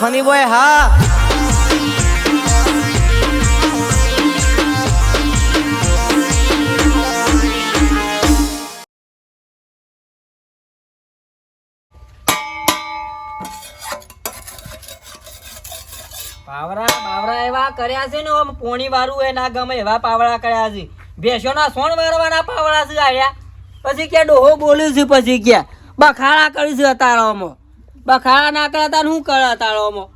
Funny boy હા. પાવરા પાવરા એવા કર્યા છે ને આમ પોણી વાળું એ ના ગમે એવા પાવડા કર્યા છે. ભેંસોના સોણ વારવાના પાવડા છે આયા. પછી ક્યાં ડોહો બોલ્યું છે, પછી ક્યાં? બખાડા કરી છે અતાળોમાં બખાડા ના તા તાર શું કરે તાળોમાં?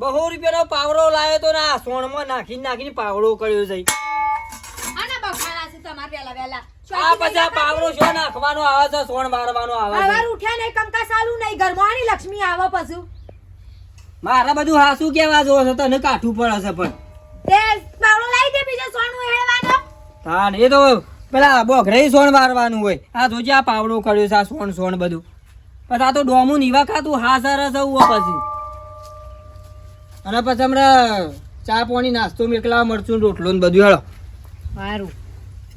બહુ રૂપિયાનો પાવડો લાવ્યો તો ને સોણમાં નાખીને નાખીને પાવડો કર્યો વહેલા આ પછી પાવડો શું નાખવાનો આવે છે? સોણ મારવાનો આવે છે? સવાર ઉઠ્યા નહીં કંકાસ આલું નહીં ઘરમાં લક્ષ્મી આવે પછી. મારે બધું હાસું કેવા જો છે? તને કાઠું પડે છે પણ. તે પાવડો લાવી દે બીજો હેળવાનો એ તો પેલા બોઘરે સોણ મારવાનું હોય. આ જોજે આ પાવડો કર્યો છે આ સોણ સોણ બધું. પછી આ તો ડોમું નીવા ખાતું હા સરસ આવું પછી. અને પછી હમણાં ચા પાણી નાસ્તો મેકલા મરચું રોટલો ને બધું હેળો. સારું.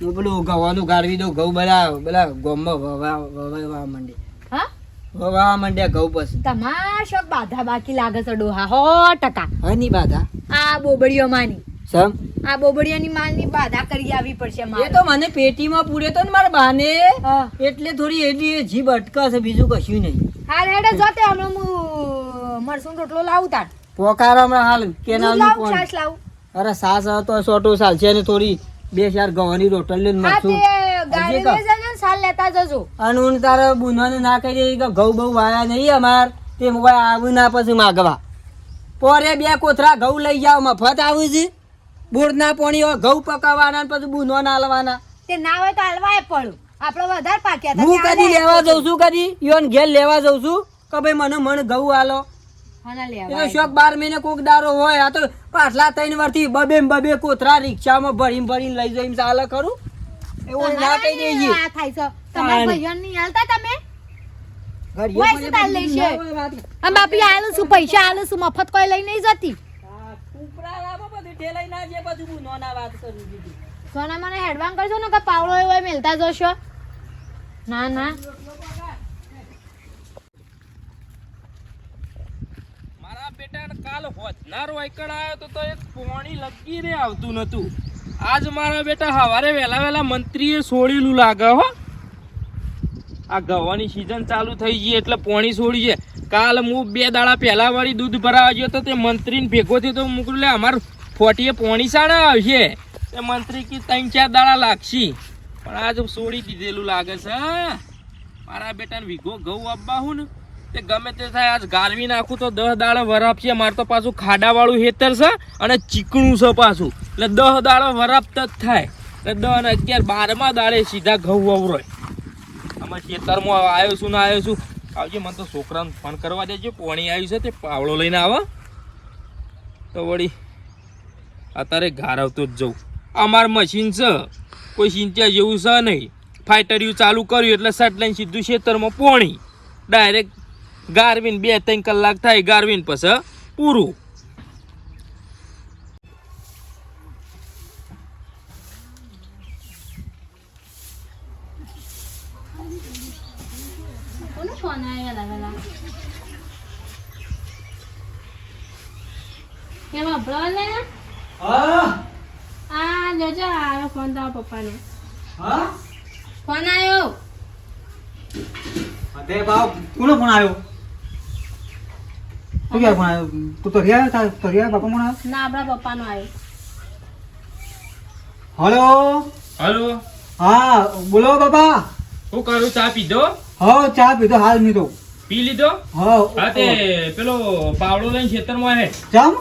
હું પેલું ગવાનું ગાળવી દઉં ઘઉં બધા બધા ગોમમાં વવા વવા માંડે. હા? વવા માંડ્યા ઘઉં પછી. તમારા શોખ બાધા બાકી લાગે છે ડોહા હો ટકા. હની બાધા? આ બોબડીઓ માની સમ? આ બોબડિયાની માલની બાધા કરી આવી પડશે એ મારે. તો મને પેટીમાં પૂરે તો ને મારા બાને. એટલે થોડી જીભ અટકાશે બીજું કશું નહીં. હાર હેડે જોતે હમણાં હું મરસું રોટલો લાવું તાર. પોકાર હમણાં હાલ દૂધ કેનાલ લાવું છાશ લાવું. અરે સાસ હતો સોટો સાલ છે ને થોડી. બે ચાર ગવાની રોટલ લઈને હા ગાડી લઈ જજો સાલ લેતા જજો. અને હું તારે બુનવાને ના કહી દે કે ઘઉં બહુ વાયા નહીં અમાર. તે મોબાઈલ આવું ના પછી માગવા. પોરે બે કોથરા ઘઉં લઈ જાવ મફત આવું છે? બોરના પાણી હોય ઘઉં પકાવવાના પછી બુનો ના તે ના હોય તો હલવાય પડું આપણે વધારે પાક્યા હું કદી લેવા જઉં છું કદી? યોન ઘેર લેવા જઉં છું કે ભાઈ મને મણ ઘઉં હાલો શોખ બાર મહિને કોક દારો હોય આ તો પાછલા ત્રણ વર્ષથી બબે બબે કોથરા રિક્ષામાં ભરીને ભરીને લઈ જઈને ચાલે ખરું? એવું ના કહી છે. તમારા. નહીં હાલતા તમે? શું આલું છું પૈસા આલું છું મફત કોઈ લઈ નહીં જતી. લાવો બધું ઠેલાઈ બધું હું નોના વાત કરું દીધી. સોના મને હેડવાન કરશો ને કે પાવડો એવો મેલતા જશો? ના ના. મારા બેટા કાલ હોતનારો એકડ આવ્યો તો તો એક પોણી લગી રે આવતું નતું. આજ મારા બેટા સવારે વહેલા વહેલા મંત્રીએ છોડેલું લાગે હો. આ ગવાની સિઝન ચાલુ થઈ ગઈ એટલે પોણી છોડી છે. કાલ હું બે દાડા પહેલા વાળી દૂધ ભરાવા ગયો તો તે મંત્રીને ભેગો થયો તો મૂકલું લે અમાર ફોટીએ પોણી સાડા આવશે. તે મંત્રી કી ત્રણ ચાર દાડા લાગશે. પણ આજ છોડી દીધેલું લાગે છે મારા બેટાને વીઘો ઘઉં આપવા હું ને, તે ગમે તે થાય. આજ ગાળવી નાખું તો દસ દાડા વરાપશે. મારે તો પાછું ખાડાવાળું હેતર છે અને ચીકણું છે પાછું. એટલે દસ દાડા વરાપતા જ થાય. એટલે દસ અને અગિયાર બારમા દાડે સીધા ઘઉં અવરોય. અમે ખેતરમાં આવ્યો છું ને આવ્યો છું. આવજે, મને તો છોકરાને ફોન કરવા દેજો. પોણી આવ્યું છે તે પાવડો લઈને આવો. તો વળી અત્યારે ગારવતો જ જવું અમાર મશીન છે. કોઈ સિંચા જેવું છે નહીં. ફાઇટરિયું ચાલુ કર્યું એટલે સટ લઈને સીધું ખેતરમાં પોણી. ડાયરેક્ટ ગારવીન બે ત્રણ કલાક થાય ગારવીન પછી પૂરું. કોનો ફોન આવ્યો વેલા વેલા કેમ અભળો લે આ જોજો આવ્યો ફોન તારા પપ્પાનો ફોન આવ્યો અરે બાપ કોનો ફોન આવ્યો તું ક્યાં ફોન આવ્યો તું તો રહ્યા તાર તો રહ્યા બાપા ફોન આવ્યો? ના આપણા પપ્પાનો આવ્યો. હલો? હલો? હા બોલો બાપા. શું કરું ચા પીધો હા ચા પીધો હાલ મીધો પી લીધો? હા. હા તે પેલો પાવડો લઈને ખેતરમાં હે. ચમ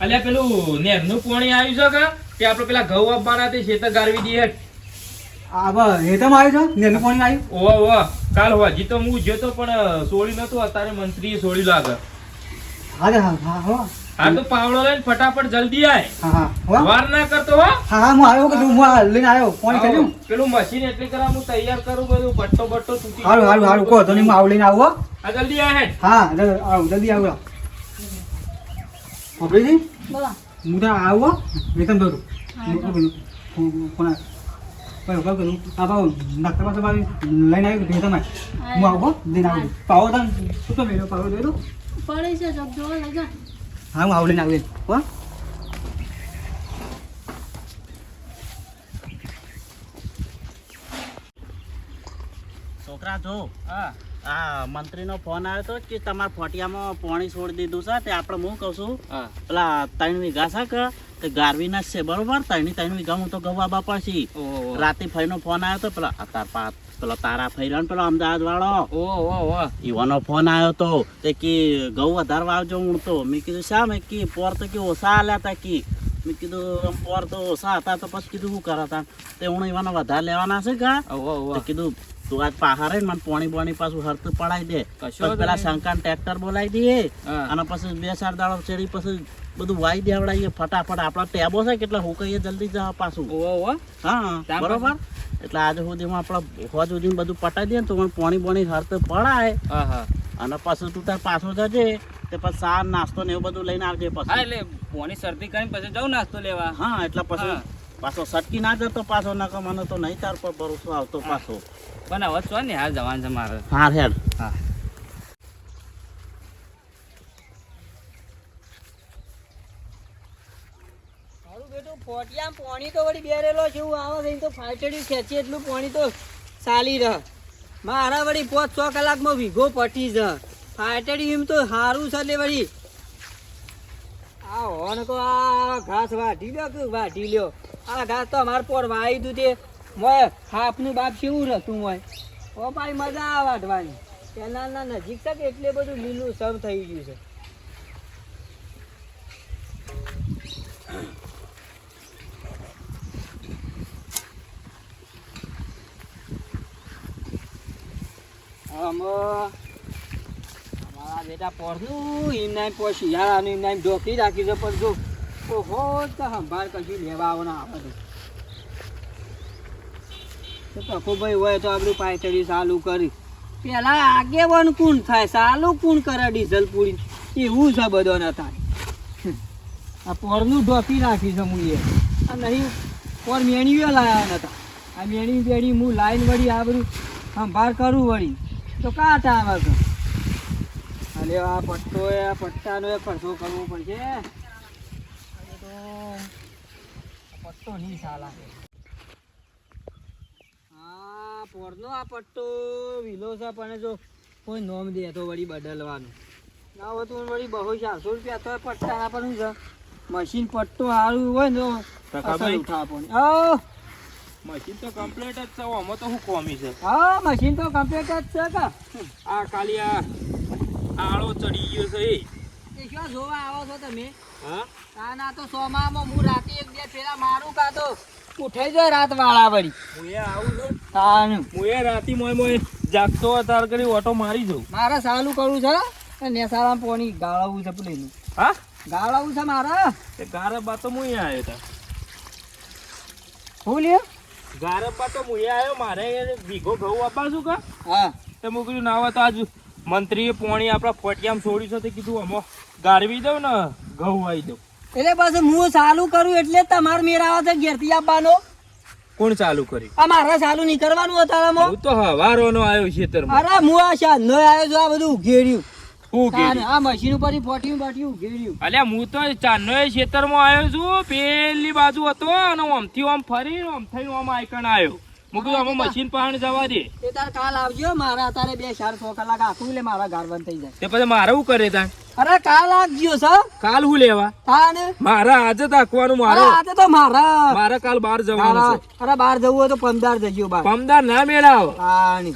અલ્યા પેલું નેરનું પાણી આવ્યું છે કે? તે આપણે પેલા ઘઉં આપવાના તે શેતર ગારવી દઈએ હેતમ આવ્યો છે નેનું પાણી આવ્યું. ઓવા ઓવા કાલ હોજી તો હું જોતો પણ સોળી નતો અત્યારે મંત્રી સોળી લાગે. હા હા હા હા. તો પાવડો લઈને ફટાફટ જલ્દી આય. હા હા વાર ના કરતો હા. હા હું આવ્યો કે હું લઈને આવ્યો ફોન કર્યું પેલું મશીન એટલે કરા હું તૈયાર કરું બધું પટ્ટો બટ્ટો તૂટી હાલ હાલ સારું કહો તો હું આવું લઈને આવું હો. જલ્દી આય હેડ હા જલ્દી આવું જલ્દી આવું ઓપરેજી બોલો હું આવો. વેતન દોરું કોણ ભાઈ ઊભા કરું? આ ભાવ નાસ્તામાં તમારી લઈને આવ્યું કે તમે હું. આવું લઈને આવું. પાવો તને. શું તો મેળો પાવો જોઈ પડે છે જગ જોવા લઈ હા હું આવડીને આવીને હો. છોકરા જો. હા. આ મંત્રીનો ફોન આવ્યો હતો કે તમારા ફોટિયામાં પાણી છોડી દીધું છે. તે આપણે હું કહું છું પેલા ત્રણ વીઘા છે કે તે ગારવીના છે બરોબર? ત્રણ ત્રણ વીઘા હું તો ગવા બાપા છી. રાતે ફઈનો ફોન આવ્યો હતો પેલા તાર પા પેલો તારા ફઈરો ને પેલો અમદાવાદ વાળો ઓ ઓહો ઈવાનો ફોન આવ્યો તો તે કે ઘઉં વધારે વાવજો હું તો. મેં કીધું શા? મેં કી પોર તો કે ઓછા આલ્યા હતા કી. મેં કીધું પોર તો ઓછા હતા તો પછી કીધું શું કરા તા તે હું ઈવાનો વધારે લેવાના છે કા? કીધું તું આજ પાહારે ને મને પોણી બોણી પાછું હરતું પડાવી દે. પછી પેલા શંકા ટ્રેક્ટર બોલાવી દઈએ અને પછી બે ચાર દાડો ચડી પછી બધું વાઈ દેવડાવીએ ફટાફટ. આપણા ટેબો છે કેટલા હું કહીએ જલ્દી જવા પાછું. હા બરોબર? એટલે આજે સુધીમાં આપણે હોજ સુધી બધું પટાઈ દઈએ ને તો મને પોણી બોણી હરતું પડાય. અને પછી તું તાર પાછો જજે તે પછી સાર નાસ્તો ને એવું બધું લઈને આવજે હા પછી એટલે પોણી શરદી કરીને પછી જાઉં નાસ્તો લેવા. હા એટલે પછી પાછો સટકી ના જતો પાછો નકર મને તો નહીં તાર પર ભરોસો આવતો પાછો. હવે છો ને હાલ જવાન છે મારે. હા હેડ. હા. ફોટિયામાં પોણી તો વળી બેરેલો છે એવું આવે છે તો ફાટડી ખેંચી એટલું પોણી તો ચાલી રહ. મારા વળી પાંચ છ કલાકમાં વીઘો પટી જ ફાટડી એમ તો સારું છે એટલે વળી આ હોન કો આ ઘાસ વાઢી લ્યો કે વાઢી લ્યો? આ ઘાસ તો અમારે પર વાઈ દઉં તે મોય હાફનું બાપ કેવું રહેતું મોય ઓ ભાઈ, મજા આવે વાઢવાની કેનાલના નજીક તક એટલે બધું લીલું સમ થઈ ગયું છે. અમારા બેટા પોરનું એમના એમ પોઈ શિયાળાનું એમના એમ ઢોકી રાખ્યું પણ જો ઓહો સંભાળ કશું લેવા આવવાના આવે. પકુભાઈ હોય તો આપણું પાયતળી ચાલુ કરી. પેલા આગેવાન કોણ થાય? ચાલુ કોણ કરે ડીઝલ પૂરી? એવું છે બધો ન થાય. આ પોરનું ઢોકી નાખી છે હું એ. નહીં, પોર મેણીઓ લાયા નતા. આ મેણી બેણી હું લાઈન વળી આ બધું સંભાળ કરું વળી. તો કાટ આવે છે અરે આ પટ્ટો એ, આ પટ્ટાનો એ ખર્ચો કરવો પડશે. પટ્ટો નહીં સાલા હા આ પટ્ટો વિલો છે પણ જો કોઈ નોમ દે તો વળી બદલવાનું. ના હોય તો વળી બહુ ચારસો રૂપિયા તો પટ્ટાના પણ છે? મશીન પટ્ટો સારું હોય ને મશીન તો કમ્પ્લીટ જ છે આમાં તો હું કોમી છે? હા મશીન તો કમ્પ્લીટ જ છે કા. આ ખાલી આ આળો ચડી ગયો છે એ. શું જોવા આવો છો તમે? હા? ના ના તો સોમામાં હું રાતે એક બે ફેરા મારું કા તો? ઉઠાઈ જાય રાત વાળા વળી. હું આવું છું. તાનું. હું રાતી મોય મોય જાગતો તાર કરી ઓટો મારી જઉં. મારે સાલું કરવું છે? ને સાલા પોણી ગાળાવું છે પેલી હા? ગાળાવું છે મારે? તે ગારબા તો હું આવ્યો તા. હું લ્યો? ગારબા તો હું આવ્યો મારે ભીગો ઘઉં છું કા? હા. તે મેં કીધું ના તો આજ મંત્રીએ પોણી આપણા ફોટિયામાં છોડ્યું છે. તે કીધું અમો ગારવી દઉં ને ઘઉં આવી દઉં. એટલે પાછું હું ચાલુ કરું એટલે તમારે આવે છે ઘેરથી આપવાનો કોણ ચાલુ કરી? આ મારે ચાલુ નહીં કરવાનું હતા હું તો હવારોનો આવ્યો ખેતરમાં અરે હું આ શા નો આવ્યો છું આ બધું ઉઘેડ્યું. હું આ મશીન ઉપર ફોટ્યું બાટ્યું ઉઘેડ્યું. અલ્યા હું તો ચાંદનો ખેતરમાં આવ્યો છું પેલી બાજુ હતો અને ઓમથી આમ ફરી આમ થઈને આમ આઈકણ આવ્યો. મેં કીધું આમાં મશીન પાણી જવા દે. તે તાર કાલ આવજો મારા તારે બે ચાર સો કલાક આખું લે મારા ઘર બંધ થઈ જાય. તે પછી મારે શું કરે તા અરે કાલ આવજો સર કાલ હું લેવા? તાન મારા આજે તાકવાનું મારો. આજે તો મારા. મારા કાલ બહાર જવાનું છે. અરે બહાર જવું હોય તો પંદર જજો બહાર. પમદાર ના મેળાવ.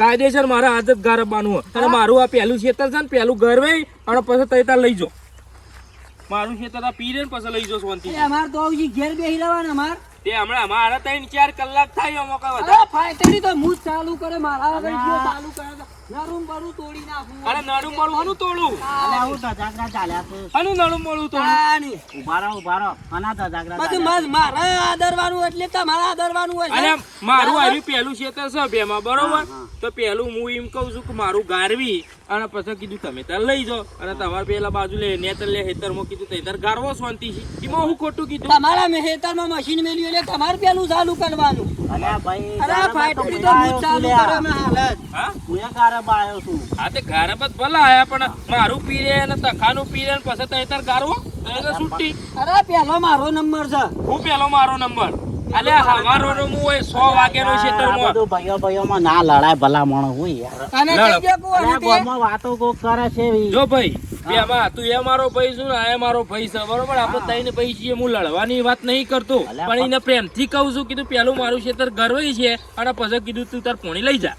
કાયદેસર મારા આજે ઘર આપવાનું અને મારું આ પહેલું ખેતર છે ને પહેલું ઘર વહી અને પછી તઈ તાર લઈ જો મારું ખેતર આ પી રે ને પછી લઈ જો શાંતિ અમાર તો ઘેર બેહી રહેવાના અમાર. તે હમણાં મારા ત્રણ ચાર કલાક થાય એમાં કઈ વધારે. ફાઈટડી તો હું ચાલુ કરે મારા ચાલુ કરે નરું બરું તોડી નાખું. અરે નડું મળું હનું તોડું? અલે આવું ધજાગરા ચાલ્યા છે. હનું નડું મળું તોડું? ઊભા રહો ઊભા રહો. અના ધજાગરા બધું ચાલ્યા મારે આદરવાનું એટલે તમારા આદરવાનું હોય છે. મારું બરાબર? આવ્યું પહેલું ખેતર છે બેમાં બરોબર? તો પહેલું હું એમ કહું છું કે મારું ગારવી અને પછી કીધું તમે તાર લઈ જાઓ. અને તમારે પેલા બાજુ લે નેતર લે હેતરમાં કીધું તે તાર ગારવો શાંતિ છે એમાં હું ખોટું કીધું? તમારા ખેતરમાં મશીન મેલ્યું એટલે તમારે પેલું ચાલુ કરવાનું. ભાઈ અરે તો હું ચાલુ. હા? હું આવ્યો છું. હા તે ભલા આયા પણ મારું પીરે અને તખાનું પીરે અને પછી તઈ તાર ગારવો તઈ છૂટી. અરે પેલો મારો નંબર છે. હું પેલો મારો નંબર? અલે હવારો નો હોય સો વાગ્યાનો ક્ષેત્રમાં બધું ભાઈઓ ભાઈઓમાં ના લડાય ભલા માણસ હોય યાર. અને લડો. કઈ દે કોણ અલ્યા તે? ગામમાં વાતો કોક કરે છે જો ભાઈ બેમાં તું એ મારો ભાઈ છું ને આ મારો ભાઈ છે બરોબર? આપણે તઈને ભાઈ છીએ હું લડવાની વાત નહીં કરતો. પણ એને પ્રેમથી કહું છું કીધું પેલું મારું ક્ષેત્ર ગરવાઈ છે અને પછી કીધું તું તાર પોણી લઈ જા.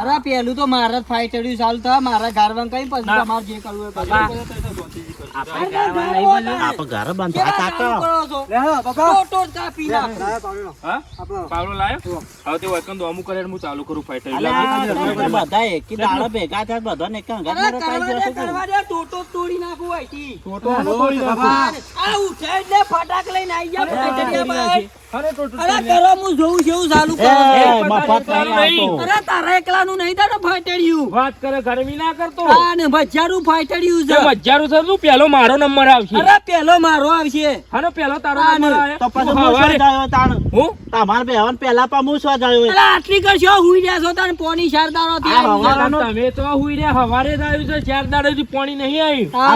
અરે પેલું તો મારા ફાઈ ચડ્યું ચાલુ થાય મારા ગારવાન કઈ પછી તમારે જે કરવું હોય. આપણે. ઘર બંધા. ચાલુ કાકા? લે હા બાપા ટોટો જ કાપી હા પાવલો લાયો? હવે તે વચન તો અમુક કરે હું ચાલુ કરું અલ્યા બધા એકી દાડે ભેગા થયા બધાને એક અંગત અરે મારે કરવા પાઈ દે, જશે કરવા દે, ટોટો તોડી નાખું અહીંથી. ટોટો બાપા આ ઉઠે એટલે ફટાક લઈને આઈ ભાઈ. અરે કરો હું જોઉં છું ચાલુ કરો. છો. મફત અરે તારા એકલાનું નહીં તારે ફાઈટર્યું વાત કરે ગરમી ના કરતો. હા ને ભજીયાનું ફાઈટર્યું છે. મજારું છે તું? પેલો મારો નંબર આવશે. અરે પેલો મારો આવશે. હાનો પેલો તારો હા, નંબર આવે. તો પછી હું હવારે- તાણ? હું તમારે પહેલા હું જાયો? આટલી કરશો હુઈ રહ્યા છો. તમે તો હુઈ રહ્યા હવારે જ આવ્યું છે પાણી નહીં આ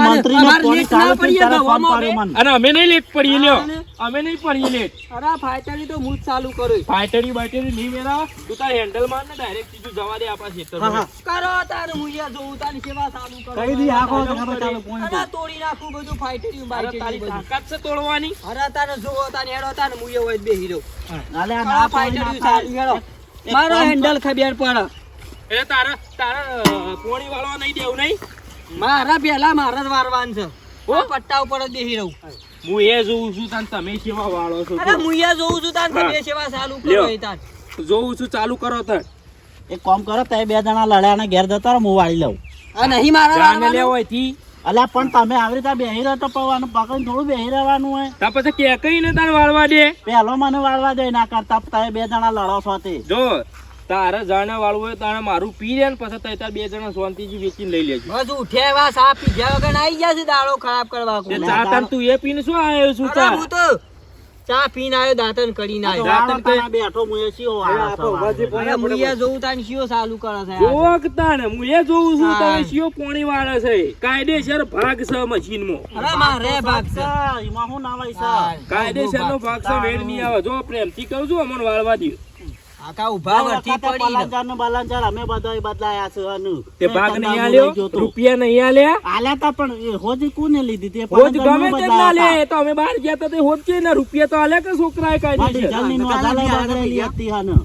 ના ફોન બે. મને. અને અમે નહીં લેટ પડીએ લ્યો અમે નહીં પડીએ લેટ અરે ફાઈટરી તો હું ચાલુ કરું ફાઈટરી બાઈટરી નહીં મેળા તું તાર હેન્ડલ માર ને ડાયરેક્ટ સીધું જવા દે આપણા ખેતરમાં. કરો તારે હું જોઉં તારી સેવા ચાલુ કરો કઈ દી આખો ચાલુ પોઈન્ટ અરે તોડી નાખું બધું ફાઈટરી અરે બાઈટરી તારી. તાકાત છે તોડવાની અરે તારે જોવો તારે હેડો તારે હું અહીંયા હોય જ બેહી રહું ના ફાઈટરી ચાલુ મારો હેન્ડલ ખબર પડે. એટલે તારા તારા અ, પોણી નહીં દેવું નહીં? મારા પેલા મારા જ વારવાન છે. હો? પટ્ટા ઉપર જ બેહી રહું. હું એ જોઉં છું તાન તમે સેવા વાળો છો અરે હું અહીંયા જોઉં છું તાર તમે સેવા ચાલુ. કરો એ તાર જોઉં છું ચાલુ કરો તાર એક કામ કરો તે બે જણા લડ્યા ને ઘેર જતા રહો, હું વાળી લઉં. આ નહીં મારા. લેવો અલ્યા પણ તમે આવી રીતે બેહી રહ્યો તો પવાનું પકડીને થોડું બેહી રહેવાનું હોય. તા પછી કે કઈ ને તાર વાળવા દે? પેલો મને વાળવા દે ના કરતા તમે બે જણા લડો છો તે જો તારે જાણે વાળવું હોય તારે મારું પી લે ને પછી તઈ તાર બે જણા શાંતિજી વેચીને લઈ લેજો. બસ ઉઠ્યા એવા સા પીધ્યા વગર આઈ ગયા છે દાડો ખરાબ કરવા તે ચા તાર તું એ પીને શું આવ્યો છું ચા? હું તો ચા પીન આવ્યો દાંતન કરી ના દાંતન વાળો બેઠો મુયે સીઓ હું અહીંયા જોઉં તાન સીઓ ચાલુ કરે છે જોક તાન મુયે જોઉં છું. તમે શિયો પોણી વાળે છે. કાયદેસર ભાગ છે મો અરે મારે ભાગ છે ઈમાં હું નાવાય છે. કાયદેસર નો ભાગ છે વેડની આવે. જો પ્રેમથી કહું છું અમને વાળવા દો આખા ઊભા વર્તી પડી ને. બલાંજાર અમે બધાય બદલાયા છે અનુ. તે ભાગ નહીં આલ્યો લઈ ગયો તો. રૂપિયા નહીં આલ્યા આલ્યા તા પણ એ કોને લીધી તે હોજ ગમે તે ના લે તો અમે બહાર ગયા તા તે હોજ છે ને રૂપિયા તો આલ્યા કે છોકરાએ તા. માં કાયદેસર ડીઝલની નોંધાલે બગડેલી હતી હને.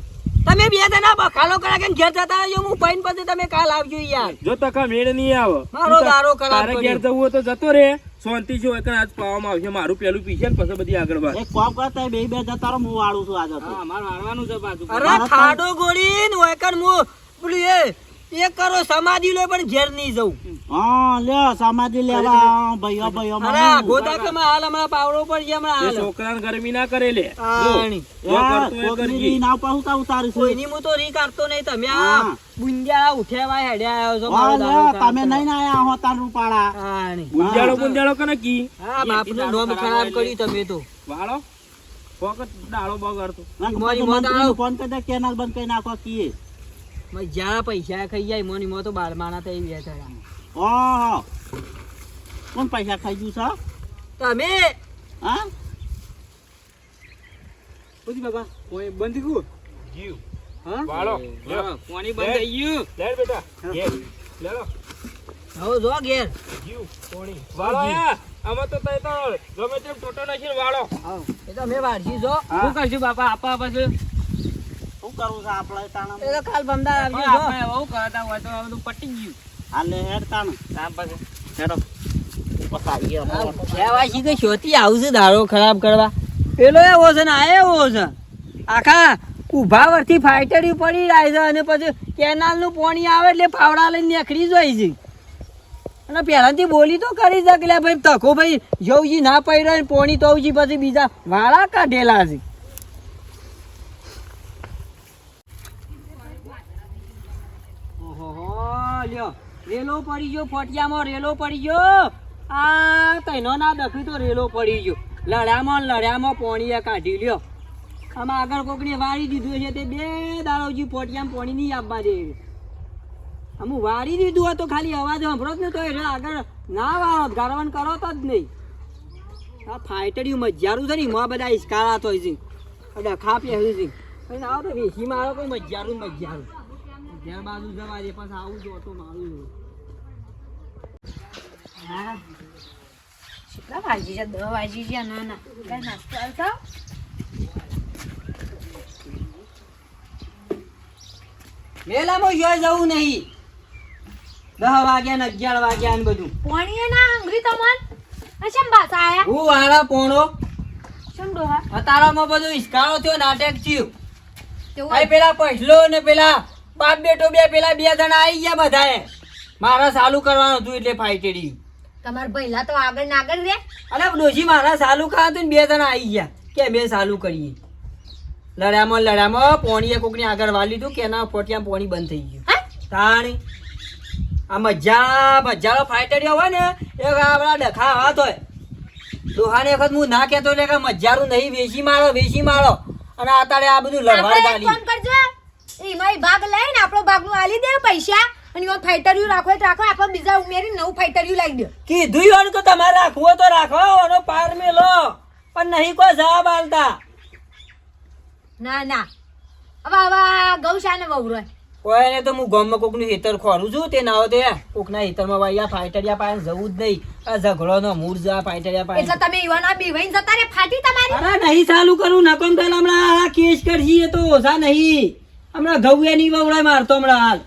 તમે બે જણા બખાલો કરા કે ઘેર જતા રહેજો હું પૈન પછી તમે કાલ આવજો યાર જો તકા મેળ નહીં આવો મારો દારો ખરાબ તારે ઘેર જવું હોય તો જતો રે શાંતિ છે હોય કે આજ પાવામાં આવશે મારું પેલું પીશે ને પછી બધી આગળ વાત. એક કામ કરતા બે બે જતા રહો, હું વાળું છું આજે હા મારું વાળવાનું છે પાછું. અરે ખાડો ગોળી ને ઓયકન હું પેલું એ એ કરો સમાધિ લો પણ ઘેર નહીં જવું. હા લે સમાધિ લેવા ભાઈઓ ભાઈઓ અરે ગોદા કે માં હાલ હમણાં પાવડો પર જે હમણાં હાલ. છોકરાને ગરમી ના કરે લે. આણી. જો કરતો એ કરજે. નાવ કોઈ ની હું તો રી કાઢતો નહીં તમે આ હા. ઉઠેવા હેડ્યા આવ્યો છો હા, મારો તમે નહીં ના આયા હો તાર રૂપાળા. આણી. બુંજાળો ગુંજાળો કને કી હા બાપનું નોમ ખરાબ કર્યું તમે તો. વાળો ફોકટ ડાળો બગાડતો. મારી મોરી મોત ફોન કરી દે કેનાલ બંધ કરી નાખો કીએ. જ્યાં પૈસા ખાઈ જાય મોની મો તો બાર માના થઈ ગયા છે ઓહો કોણ પૈસા ખાઈ ગયું છો? તમે? હા? બધી બાબા કોઈ બંધ ગયું. જીવ હા વાળો પાણી બંધ થઈ ગયું? બેટા હવે જો ઘેર. જીવ પોણી વાળો યા આમાં તો તઈ તો ગમે તેમ ટોટો નાખીને વાળો. એ તો મેં વાળશી જો. હા. શું કરશું બાપા આપા પછી? શું કરવું છે આપણે તાણ એ તો કાલ બમદાર આવજો આપણે બહુ કરતા હોય તો બધું પટી ગયું. હાલે હેડ તાણ. તાણ પછી. હેડો. શોતી આવશે દાડો ખરાબ કરવા. પેલો એવો છે ને આ એવો છે. આખા ઊભા વરથી ફાઈટરી પડી જાય છે અને પછી કેનાલનું પાણી આવે એટલે ફાવડા લઈને નીકળી જાય છે. અને પહેલાથી બોલી તો કરી શકે ભાઈ તકો ભાઈ જવજી ના પડ્યો ને પોણી તો પછી બીજા વાળા કાઢેલા છે. લ્યો રેલો પડી ગયો, ફોટિયામાં રેલો પડી ગયો. આ તૈનો ના દખ્યું તો રેલો પડી ગયો. લડ્યામાં લડ્યામાં પોણીએ કાઢી લ્યો. આમાં આગળ કોકને વાળી દીધું છે તે બે દાડોજી ફોટિયામાં પોણી નહીં આપવા દે. અમુક વાળી દીધું હોય તો ખાલી અવાજ સાંભળો જ ને તો એટલે આગળ ના વાળો ગારવણ કરો તો જ નહીં. આ ફાઈટર્યું મજારું છે ને, એમાં બધા ઇસ્કારા તો છે પહેર્યું છે. અને આવો તો વેસી મારો કોઈ મજારું મજારું ઘેર બાજુ જવા દે પછી આવું જો તો મારું હા. કેટલા વાગી છે? દસ વાગી છે ના ના. કઈ નાસ્તો આવતો મેલામાં યોય જવું નહીં. દસ વાગ્યા ને અગિયાર વાગ્યા ને બધું. પોણીએ ના હંગરી તમન? અચમ બાસા આયા? હું વાળા પોણો. ડોહા? અતારામાં બધું ઇસ્કારો થયો નાટક થયું. ભાઈ પેલા પછલો ને પેલા બાપ બેટો બે પેલા બે જણા આવી ગયા બધાએ. મારા સાલું કરવાનું હતું એટલે ફાઈટેડી તમાર ભઈલા તો આગળ ના આગળ રે. અરે ડોશી મારા સાલું ખાતું ને બે જણા આવી ગયા. કે બે સાલું કરીએ. લડામાં લડામાં પોણીએ કોકની આગળ વાલી લીધું કે ના પોટિયા પોણી બંધ થઈ ગયું. તાણી. આ મજા મજાનો ફાઈટેડિયો હોય ને એ આપણા ડખા હાથ હોય. દોહાને વખત હું ના કહેતો એટલે કે મજારું નહીં વેચી મારો વેચી મારો. અને અત્યારે આ બધું લડવાડ આપણે એમાં ભાગ લઈને આપણો ભાગનું આલી દે પૈસા. અને એમાં ફાઈટર્યું રાખો તો રાખો આપણે બીજા ઉમેરી નવું ફાઈટર્યું લાવી દે. કીધું યો કે તમારે રાખવો તો રાખો એનો પાર મેલો. પણ નહીં કોઈ જવાબ આલતા. ના ના. હવે હવે ગૌશાને વવરો કોઈને તો હું ગામમાં કોકનું હેતર ખોરું છું તે ના હોય તો કોકના હેતરમાં આ ફાઈટરિયા પાસે જવું જ નહીં. આ ઝઘડોનો મૂળ જા ફાઈટરિયા પાસે એટલે તમે યુવાના બીવાઈને જતા રે ફાટી તમારી? અરે નહીં ચાલુ કરું નકમ થયેલ હમણાં કેસ કરશી એ તો ઓછા નહીં. હમણાં ઘઉએ નહીં વવડાય મારતો હમણાં હાલ.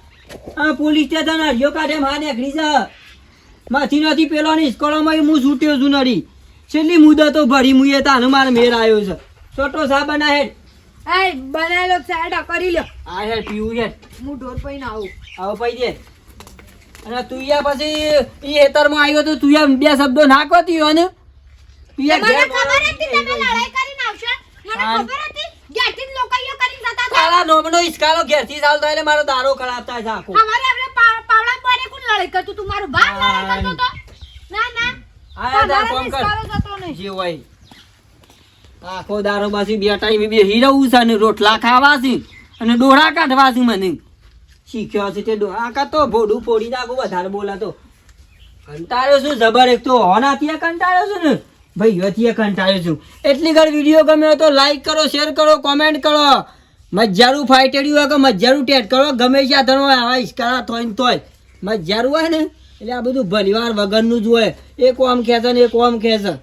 આ પોલીસ સ્ટેશન હરિયો કાઢે માં નીકળી જા માથી નથી પેલો ની ઇસ્કોળામાં હું છૂટ્યો છું નડી. છેલ્લી મુદતો ભરી મુએ તાનું મારે મેર આવ્યો છે. છોટો સા બના હેડ. એ બનાવેલો સાઈડ કરી લ્યો. આ હેડ પીવું હેડ. હું ઢોર પઈને આવું. આવો પઈ દે. અને તુયા પછી ઈ હેતરમાં આવ્યો તો તુયા બે શબ્દો નાખવાતી હોય ને. તુયા મને ઘેર ખબર હતી તમે લડાઈ કરીને આવશો? મને હા. ખબર હતી? ઘેરથી જ લોકાઈઓ કરીને જતા હતા. તારા નોમનો ઈસકાલો ઘેરથી ચાલતો એટલે મારો દારો ખરાબ થાય છે આખો. અમારે આપણે પાવડા પાડે કોણ લડાઈ કરતું તું? મારો બાપ લડાઈ કરતો તો? ના ના. આ તાર ફોન કર. જી હોય. આખો દારો બાસી બે ટાઈમ બે રહું છે ને રોટલા ખાવા છે અને ડોળા કાઢવા છે મને. શીખ્યો છે તે ડોળા કા તો ભોડું ફોડી નાખું વધારે બોલાતો. કંટાળ્યો છું જબર એક તો હોનાથી કંટાળ્યો છું ને. ભાઈઓથી કંટાળ્યો છું. એટલી ઘર વીડિયો ગમ્યો તો લાઈક કરો શેર કરો કોમેન્ટ કરો. મજારું ફાઈટેડ્યું હોય કે મજારું ટેટ કરો, ગમે ત્યાં ધરો આવા ઇસ્કારા થોય ને તોય. મજારું હોય ને, એટલે આ બધું ભલીવાર વગરનું જ હોય. એક ઓમ ખેંચે ને એક ઓમ ખેંચે.